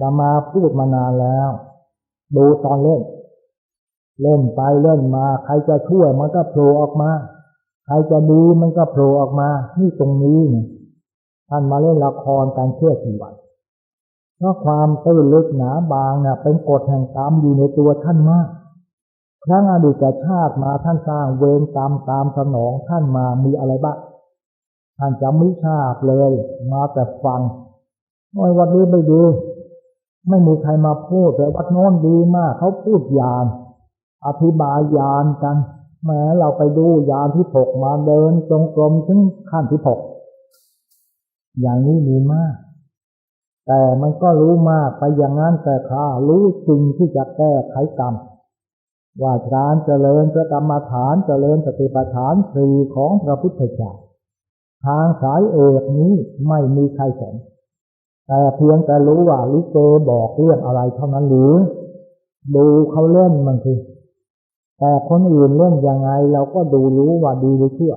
ตมาพูดมานานแล้ว ดูตอนเล่น เล่นไปเล่นมา ใครจะช่วยมันก็โผล่ออกมา ใครจะดีมันก็โผล่ออกมา นี่ตรงนี้เนี่ยท่านมาเล่นละครการเชื่อชีวันเพราะความตื้นลึกหนาบางเนี่ยเป็นกฎแห่งกรรมอยู่ในตัวท่านมากครั้งอดีตชาติมาท่านสร้างเวรกรรมตามสนองท่านมามีอะไรบ้างท่านจำไม่ทราบเลย มาแต่ฟังโอ้ยวัดนี้ไม่ดี ไม่มีใครมาพูดแต่วัดโน้นดีมาก เขาพูดยาน อธิบายยานกันแม้เราไปดูยานที่หกมาเดินจงกรมถึงขั้นที่หกอย่างนี้มีมาก แต่มันก็รู้มากไปอย่างนั้นแต่ข้ารู้จริงที่จะแก้ไขกรรมว่าการเจริญประกรรมฐานเจริญสติปัฏฐานสี่ของพระพุทธเจ้าทางสายเอกนี้ไม่มีใครสอน แต่เพียงแต่รู้ว่าลิเกบอกเรื่องอะไรเท่านั้นหรือ ดูเขาเล่นมันคือแต่คนอื่นเล่นยังไงเราก็ดูรู้ว่าดีหรือชั่ว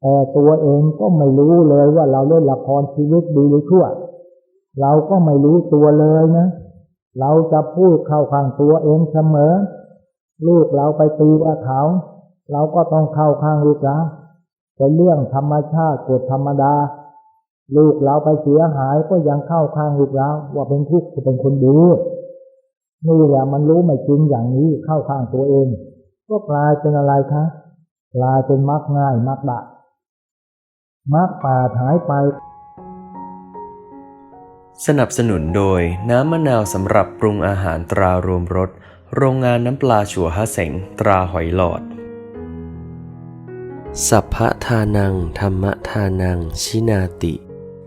แต่ตัวเองก็ไม่รู้เลยว่าเราเล่นละครชีวิตดีหรือชั่ว เราก็ไม่รู้ตัวเลยนะ เราจะพูดเข้าข้างตัวเองเสมอ ลูกเราไปตีกับเขา เราก็ต้องเข้าข้างลูกเราเป็นเรื่องธรรมชาติกฎธรรมดา ลูกเราไปเสียหายก็ยังเข้าข้างลูกเราว่าเป็นทุกข์เป็นคนดีนี่แหละมันรู้ไม่จริงอย่างนี้เข้าข้างตัวเอง ก็กลายเป็นอะไรคะกลายเป็นมักง่ายมักดะมักป่าหายไป สนับสนุนโดยน้ำมะนาวสำหรับปรุงอาหารตรารวมรสโรงงานน้ำปลาชัวฮะเสงตราหอยหลอด สัพพะทานัง ธรรมทานัง ชินาติ